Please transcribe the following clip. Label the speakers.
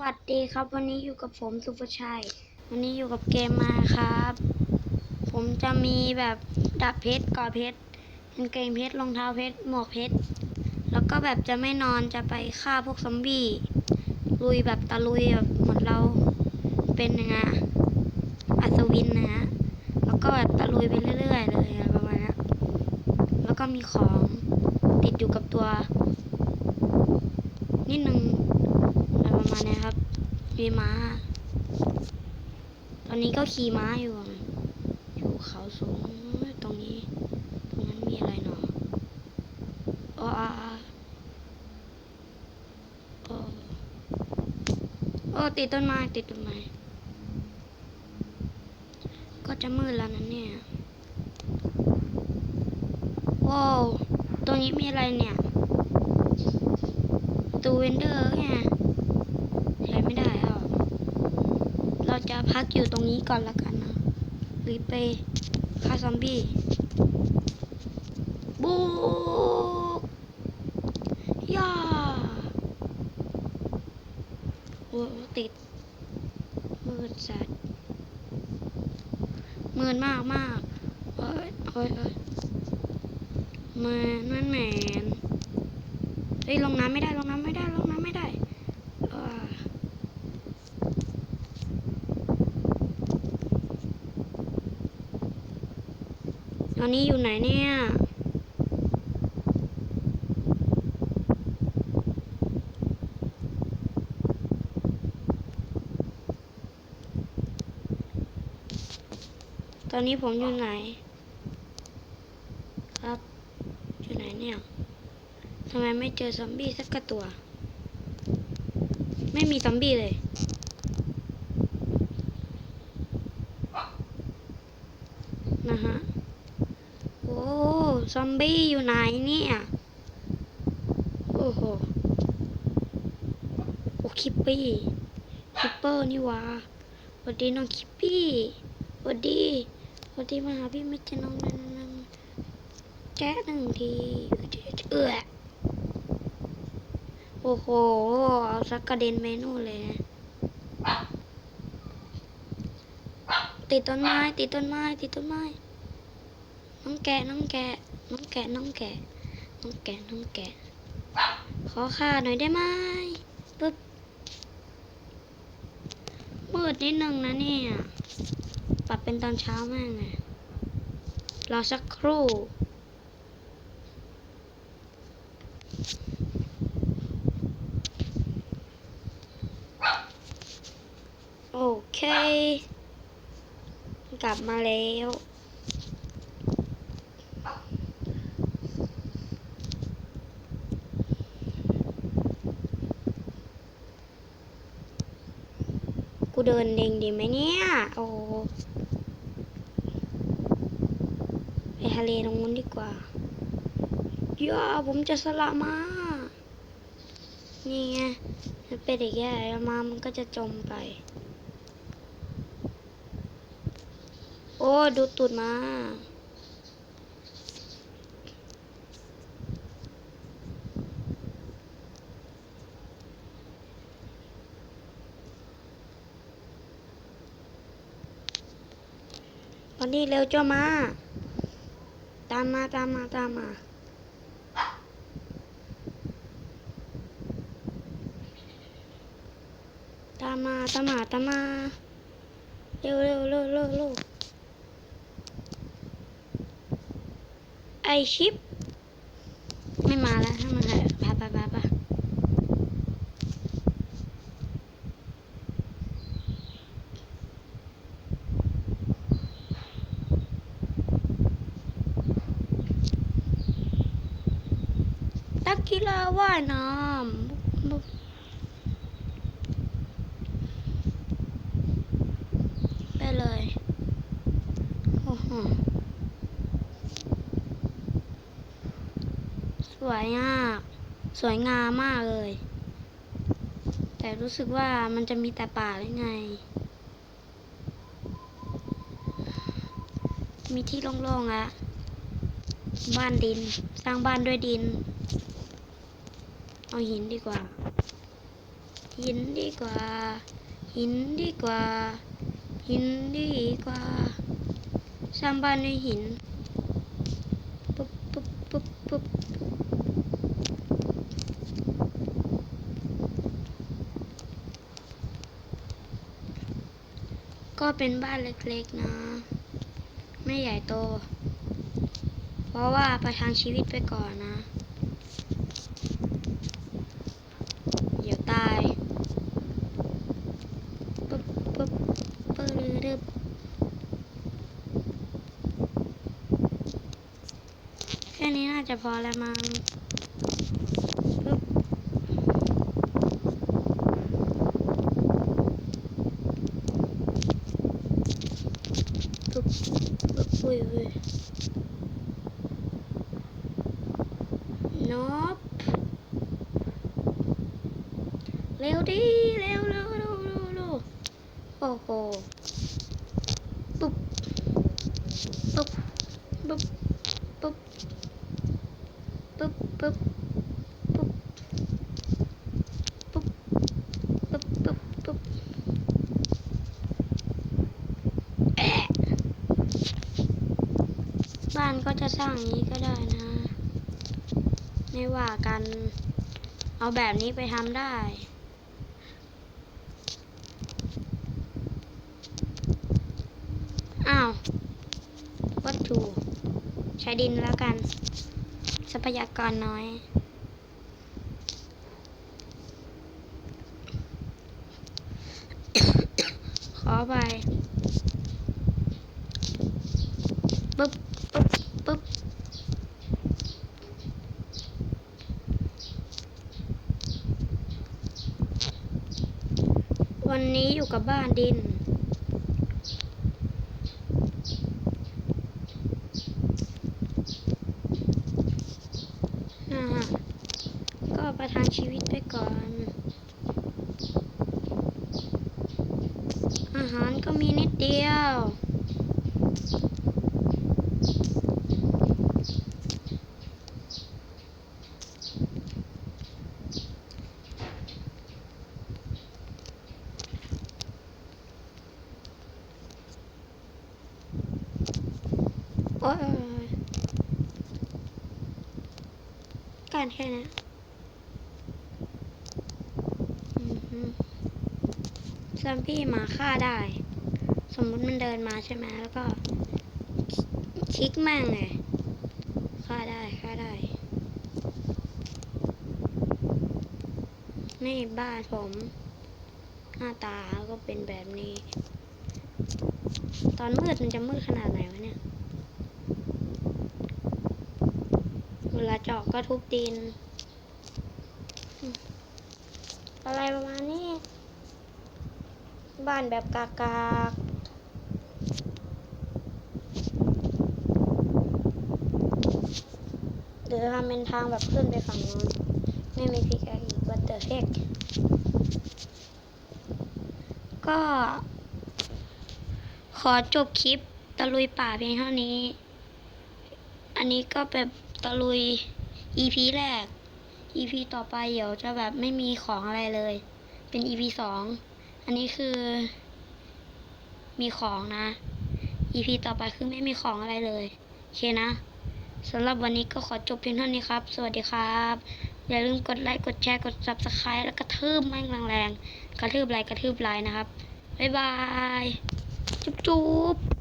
Speaker 1: วัสดีครับ วันนี้อยู่กับผมสุภชัย วันนี้อยู่กับเกมมาครับ ผมจะมีแบบดาบเพชรกอเพชรกางเกงเพชรรองเท้าเพชรหมวกเพชรแล้วก็แบบจะไม่นอนจะไปฆ่าพวกซอมบี้ลุยแบบตะลุยแบบเหมือนเราเป็นยังไงอัศวินนะฮะแล้วก็แบบตะลุยไปเรื่อย ๆ เลยประมาณนี้แล้วก็มีของติดอยู่กับตัว นิดนึง ประมาณนี้ครับ มีม้า ตอนนี้ก็ขี่ม้าอยู่อยู่เขาสูงตรงนี้ ตรงนั้นมีอะไรหนออ๋ออ๋อออโอ้ติดต้นไม้ติดต้นไม้ก็จะมืดแล้วนะเนี่ยว้าวตรงนี้มีอะไรเนี่ยตูเวนเดอร์ไงใช้ไม่ได้หรอกเรา จะพักอยู่ตรงนี้ก่อนละกันนะ หรือไปฆ่าซอมบี้บุกย่าโอ้ติด มืดสัตว์มืดมากมากเอ้ยเอ้ยเอ้ยแมนแมนแมนเฮ้ยลงน้ำไม่ได้ลงน้ำไม่ได้ลงน้ำไม่ได้เออต อนนี้อยู่ไหนเนี่ยตอนนี้ผมอยู่ไหน ครับ อยู่ไหนเนี่ยทำไมไม่เจอซอมบี้สักกระตัว ไม่มีซอมบี้เลย นะฮะ โอ้ ซอมบี้อยู่ไหนเนี่ย โอ้โห โอ้คิปปี้คิปเปอร์นี่วะสวัสดีน้องคิปปี้สวัสดีสวัสดีมาหาพี่ไม่เจอน้องนั่นนั่นแจ๊ะหนึ่งทีเอื้อโอ้โห เอาสักกระเด็นไปนู่นเลยนะติดต้นไม้ ติดต้นไม้ ติดต้นไม้ น้องแกะ น้องแกะ น้องแกะน้องแกะน้องแกะน้องแกะ ขอค่าหน่อยได้ไหมปึ๊บมืดนิดนึงนะเนี่ยปรับเป็นตอนเช้าแม่งเลยรอสักครู่โอเค กลับมาแล้ว เดินเด้งดีไหมเนี่ย โอ้ไปทะเลตรงนู้นดีกว่าย่าผมจะสละมา นี่ไงมันเป็นอย่างเงี้ยแล้วมา มันก็จะจมไป โอ้ ดูตูดมา นี่เร็วเจ้ามา ตามมาตามมาตามมาตามมาตามมาตามมาเร็วเร็วเร็วเร็วเร็วไอชิป ไม่มาแล้วถ้ามันหายไปไปไปไปนั กกีฬาว่ายน้ำไปเลยโอ้โหสวยมาก สวยงามมากเลย แต่รู้สึกว่ามันจะมีแต่ป่าหรือไง มีที่โล่งๆอะบ้านดิน สร้างบ้านด้วยดิน เอาหินดีกว่า หินดีกว่า หินดีกว่า หินดีกว่า สร้างบ้านด้วยหิน ปุ๊บปุ๊บปุ๊บปุ๊บก็เป็นบ้านเล็กๆนะ ไม่ใหญ่โต เพราะว่าประทังชีวิตไปก่อนนะ เดี๋ยวตาย ปุ๊บปุ๊บปึ๊บรึบแค่นี้น่า จะพอแล้วมั้งปุ๊บปุ๊บปุ๊บอุ้ยอุ้ยนบเร็วดิ เร็วเร็วเร็วเร็วเร็วโอ้โหปุ๊บปุ๊บปุ๊บปุ๊บปุ๊บปุ๊บปุ๊บปุ๊บปุ๊บปุ๊บแอะบ้าน ก็จะสร้างนี้ก็ได้นะ ไม่ว่ากัน เอาแบบนี้ไปทำได้ อ้าว วัตถุ ใช้ดินแล้วกัน ทรัพยากรน้อยขอไปปึ๊บ ปึ๊บวันนี้อยู่กับบ้านดิน ก็ประทังชีวิตไปก่อน อาหารก็มีนิดเดียว โอ้ย การแค่นี้ซอมบี้หมาฆ่าได้ สมมุติมันเดินมาใช่ไหมแล้วก็คลิกแม่งเลยฆ่าได้ฆ่าได้ นี่บ้านผม หน้าตาก็เป็นแบบนี้ ตอนมืดมันจะมืดขนาดไหนวะเนี่ย เวลาเจาะก็ทุบดิน อะไรประมาณนี้ บ้านแบบกากากหรือทำเป็นทางแบบขึ้นไปฝั่งนู้น ไม่มีพิกอีกวัตเตอร์เฮกก็ ขอจบคลิปตะลุยป่าเพียงเท่านี้ อันนี้ก็แบบ ตะลุย EP แรก EP ต่อไปเดี๋ยวจะแบบไม่มีของอะไรเลย เป็น EP สอง อันนี้คือ มีของนะ EP ต่อไปคือไม่มีของอะไรเลยโอเคนะสำหรับวันนี้ก็ขอจบเพียงเท่านี้ครับ สวัสดีครับ อย่าลืมกดไลค์ กดแชร์ กด subscribe แล้วกระทืบแม่งแรงๆ กระทืบไลค์กระทืบไลค์นะครับ บ๊ายบาย จุ๊บจุ๊บ